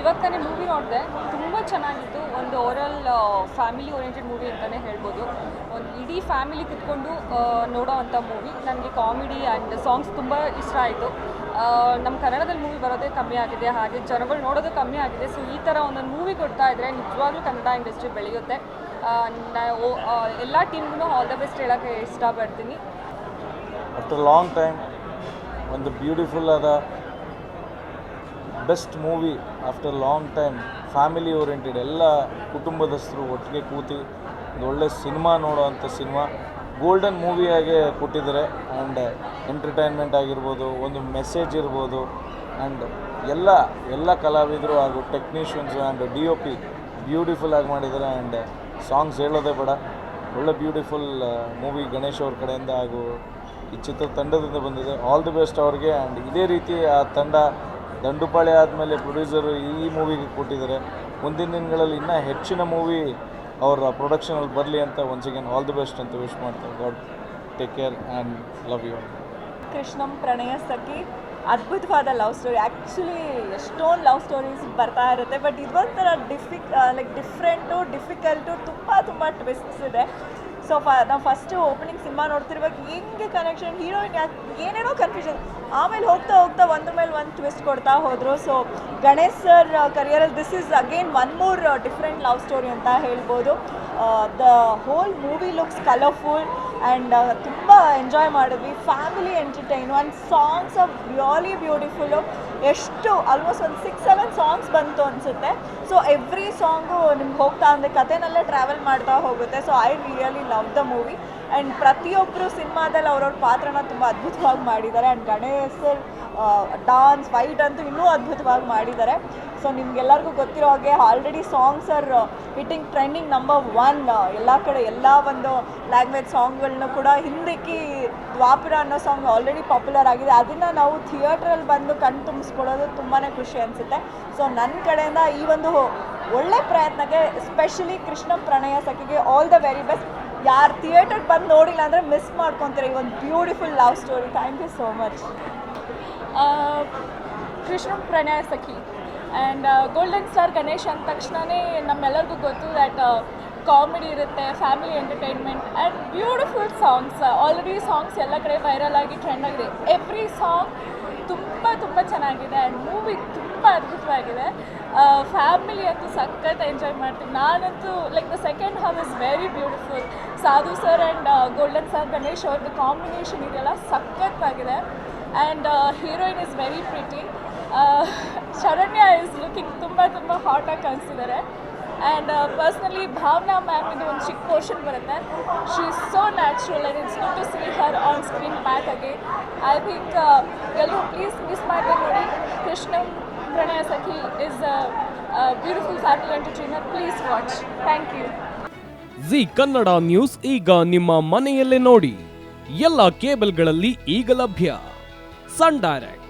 ಇವಾಗ ಮೂವಿ ನೋಡಿದೆ, ತುಂಬ ಚೆನ್ನಾಗಿತ್ತು. ಒಂದು ಓವರಲ್ ಫ್ಯಾಮಿಲಿ ಓರಿಯೆಂಟೆಡ್ ಮೂವಿ ಅಂತಲೇ ಹೇಳ್ಬೋದು. ಒಂದು ಇಡೀ ಫ್ಯಾಮಿಲಿ ಕುತ್ಕೊಂಡು ನೋಡೋ ಅಂಥ ಮೂವಿ ನನಗೆ ಕಾಮಿಡಿ ಆ್ಯಂಡ್ ಸಾಂಗ್ಸ್ ತುಂಬ ಇಷ್ಟ ಆಯಿತು. ನಮ್ಮ ಕನ್ನಡದಲ್ಲಿ ಮೂವಿ ಬರೋದೇ ಕಮ್ಮಿ ಆಗಿದೆ. ಹಾಗೆ ಜನಗಳು ನೋಡೋದು ಕಮ್ಮಿ ಆಗಿದೆ. ಸೊ ಈ ಥರ ಒಂದೊಂದು ಮೂವಿ ಕೊಡ್ತಾ ಇದ್ದರೆ ನಿಜವಾಗ್ಲೂ ಕನ್ನಡ ಇಂಡಸ್ಟ್ರಿ ಬೆಳೆಯುತ್ತೆ. ಎಲ್ಲ ಟೀಮ್ಗೂ ಆಲ್ ದ ಬೆಸ್ಟ್ ಹೇಳೋಕ್ಕೆ ಇಷ್ಟಪಡ್ತೀನಿ. ಆಫ್ಟರ್ ಲಾಂಗ್ ಟೈಮ್ ಒಂದು ಬ್ಯೂಟಿಫುಲ್ ಆದ best movie after long time, family oriented, ಎಲ್ಲ ಕುಟುಂಬದಸ್ಥರು ಒಟ್ಟಿಗೆ ಕೂತಿ ಒಂದು ಒಳ್ಳೆ ಸಿನಿಮಾ ನೋಡೋವಂಥ ಸಿನಿಮಾ. ಗೋಲ್ಡನ್ ಮೂವಿಯಾಗೆ ಕೊಟ್ಟಿದ್ದಾರೆ. ಆ್ಯಂಡ್ ಎಂಟರ್ಟೈನ್ಮೆಂಟ್ ಆಗಿರ್ಬೋದು, ಒಂದು ಮೆಸೇಜ್ ಇರ್ಬೋದು. ಆ್ಯಂಡ್ ಎಲ್ಲ ಎಲ್ಲ ಕಲಾವಿದರು ಹಾಗೂ technicians and D O P beautiful ಆಗಿ ಮಾಡಿದ್ದಾರೆ. ಆ್ಯಂಡ್ ಸಾಂಗ್ಸ್ ಹೇಳೋದೇ ಬೇಡ. ಒಳ್ಳೆ ಬ್ಯೂಟಿಫುಲ್ ಮೂವಿ ಗಣೇಶ್ ಅವ್ರ ಕಡೆಯಿಂದ ಹಾಗೂ ಈ ಚಿತ್ರ ತಂಡದಿಂದ ಬಂದಿದೆ. ಆಲ್ ದಿ ಬೆಸ್ಟ್ ಅವ್ರಿಗೆ. ಆ್ಯಂಡ್ ಇದೇ ರೀತಿ ಆ ತಂಡ ದಂಡುಪಾಳ್ಯ ಆದಮೇಲೆ ಪ್ರೊಡ್ಯೂಸರು ಈ ಮೂವಿಗೆ ಕೊಟ್ಟಿದ್ದಾರೆ. ಮುಂದಿನ ದಿನಗಳಲ್ಲಿ ಇನ್ನೂ ಹೆಚ್ಚಿನ ಮೂವಿ ಅವರ ಪ್ರೊಡಕ್ಷನಲ್ಲಿ ಬರಲಿ ಅಂತ once again all the best ಅಂತ ವಿಶ್ ಮಾಡ್ತಾರೆ God take care and love you Krishnam Pranaya Sakhi. ಅದ್ಭುತವಾದ ಲವ್ ಸ್ಟೋರಿ ಆ್ಯಕ್ಚುಲಿ ಎಷ್ಟೊಂದು ಲವ್ ಸ್ಟೋರೀಸ್ ಬರ್ತಾ ಇರುತ್ತೆ ಬಟ್ ಇದೊಂಥರ ಡಿಫಿಕ್ ಲೈಕ್ ಡಿಫ್ರೆಂಟು ಡಿಫಿಕಲ್ಟು ತುಂಬ ತುಂಬ ಟ್ವಿಸ್ಟ್ಸ್ ಇದೆ. ಸೊ ಫ ನಾವು ಫಸ್ಟು ಓಪನಿಂಗ್ ಸಿನಿಮಾ ನೋಡ್ತಿರುವಾಗ ಹೆಂಗೆ ಕನೆಕ್ಷನ್ ಹೀರೋಯಿನ್ ಏನೇನೋ ಕನ್ಫ್ಯೂಷನ್ ಆಮೇಲೆ ಹೋಗ್ತಾ ಹೋಗ್ತಾ ಒಂದ್ರ ಮೇಲೆ ಒಂದು ಟ್ವಿಸ್ಟ್ ಕೊಡ್ತಾ ಹೋದರು. So Ganesh sir ಕರಿಯರಲ್ಲಿ this is again one more different love story ಅಂತ ಹೇಳ್ಬೋದು. The whole movie looks colourful and ತುಂಬ ಎಂಜಾಯ್ ಮಾಡಿದ್ವಿ. ಫ್ಯಾಮಿಲಿ ಎಂಟರ್ಟೈನ್ ಒಂದು ಸಾಂಗ್ಸ್ ಆಫ್ ರಿಯಲಿ ಬ್ಯೂಟಿಫುಲ್ಲು ಎಷ್ಟು ಆಲ್ಮೋಸ್ಟ್ ಒಂದು ಸಿಕ್ಸ್ ಸೆವೆನ್ ಸಾಂಗ್ಸ್ ಬಂತು ಅನಿಸುತ್ತೆ. ಸೊ ಎವ್ರಿ ಸಾಂಗು ನಿಮ್ಗೆ ಹೋಗ್ತಾ ಅಂದರೆ ಕಥೆನಲ್ಲೇ ಟ್ರಾವೆಲ್ ಮಾಡ್ತಾ ಹೋಗುತ್ತೆ. So I really love the movie and ಪ್ರತಿಯೊಬ್ಬರು ಸಿನಿಮಾದಲ್ಲಿ ಅವ್ರವ್ರ ಪಾತ್ರನ ತುಂಬ ಅದ್ಭುತವಾಗಿ ಮಾಡಿದ್ದಾರೆ. ಆ್ಯಂಡ್ ಗಣೇಶ್ ಡಾನ್ಸ್ ಫೈಟ್ ಅಂತೂ ಇನ್ನೂ ಅದ್ಭುತವಾಗಿ ಮಾಡಿದ್ದಾರೆ. ಸೊ ನಿಮ್ಗೆಲ್ಲರಿಗೂ ಗೊತ್ತಿರೋ ಹಾಗೆ already songs are hitting trending number one ಎಲ್ಲ ಕಡೆ ಎಲ್ಲ ಒಂದು ಲ್ಯಾಂಗ್ವೇಜ್ ಸಾಂಗ್ಗಳನ್ನ ಕೂಡ ಹಿಂದಕ್ಕೆ ದ್ವಾಪುರ ಅನ್ನೋ ಸಾಂಗ್ ಆಲ್ರೆಡಿ ಪಾಪ್ಯುಲರ್ ಆಗಿದೆ. ಅದನ್ನು ನಾವು ಥಿಯೇಟ್ರಲ್ಲಿ ಬಂದು ಕಣ್ ತುಂಬಿಸ್ಕೊಳ್ಳೋದು ತುಂಬಾ ಖುಷಿ ಅನಿಸುತ್ತೆ. ಸೊ ನನ್ನ ಕಡೆಯಿಂದ ಈ ಒಂದು ಒಳ್ಳೆ ಪ್ರಯತ್ನಕ್ಕೆ ಸ್ಪೆಷಲಿ ಕೃಷ್ಣ ಪ್ರಣಯ ಸಖಿಗೆ ಆಲ್ ದ ವೆರಿ ಬೆಸ್ಟ್ ಯಾರು ಥಿಯೇಟರ್ಗೆ ಬಂದು ನೋಡಿಲ್ಲ ಅಂದರೆ ಮಿಸ್ ಮಾಡ್ಕೊತೀರ ಈ ಒಂದು beautiful love story thank you so much Krishna Pranaya Sakhi. And golden star Ganesh ಅಂದ ತಕ್ಷಣವೇ ನಮ್ಮೆಲ್ಲರಿಗೂ ಗೊತ್ತು ದ್ಯಾಟ್ ಕಾಮಿಡಿ ಇರುತ್ತೆ family entertainment and beautiful songs already songs ಎಲ್ಲ ಕಡೆ ವೈರಲ್ ಆಗಿ ಟ್ರೆಂಡ್ ಆಗಿದೆ. ಎವ್ರಿ ಸಾಂಗ್ ತುಂಬ ತುಂಬ ಚೆನ್ನಾಗಿದೆ ಆ್ಯಂಡ್ ಮೂವಿ ತುಂಬ ಅದ್ಭುತವಾಗಿದೆ. ಫ್ಯಾಮಿಲಿ ಅಂತೂ ಸಖತ್ ಎಂಜಾಯ್ ಮಾಡ್ತೀನಿ ನಾನಂತೂ like the second half is very beautiful Sadhu sir and golden sir Ganesh ಅವ್ರದ್ದು ಕಾಂಬಿನೇಷನ್ ಇದೆಲ್ಲ ಸಖತ್ತಾಗಿದೆ. And heroine is very pretty Sharanya is looking ತುಂಬ ತುಂಬ ಹಾಟಾಗಿ ಕಾಣಿಸ್ತಿದ್ದಾರೆ ಆ್ಯಂಡ್ ಪರ್ಸ್ನಲಿ ಭಾವನಾ ಮ್ಯಾಮ್ ಇದು ಒಂದು ಚಿಕ್ಕ ಪೋರ್ಷನ್ ಬರುತ್ತೆ. She is so natural and it's good to see her on screen back again I think ಎಲ್ಲರೂ ಪ್ಲೀಸ್ ಮಿಸ್ ಮಾಡದೆ ನೋಡಿ. Krishna Pranaya Sakhi is beautiful family entertainer please watch thank you Zee Kannada news ಈಗ ನಿಮ್ಮ ಮನೆಯಲ್ಲೇ ನೋಡಿ. ಎಲ್ಲ ಕೇಬಲ್ಗಳಲ್ಲಿ ಈಗ ಲಭ್ಯ. Sun direct.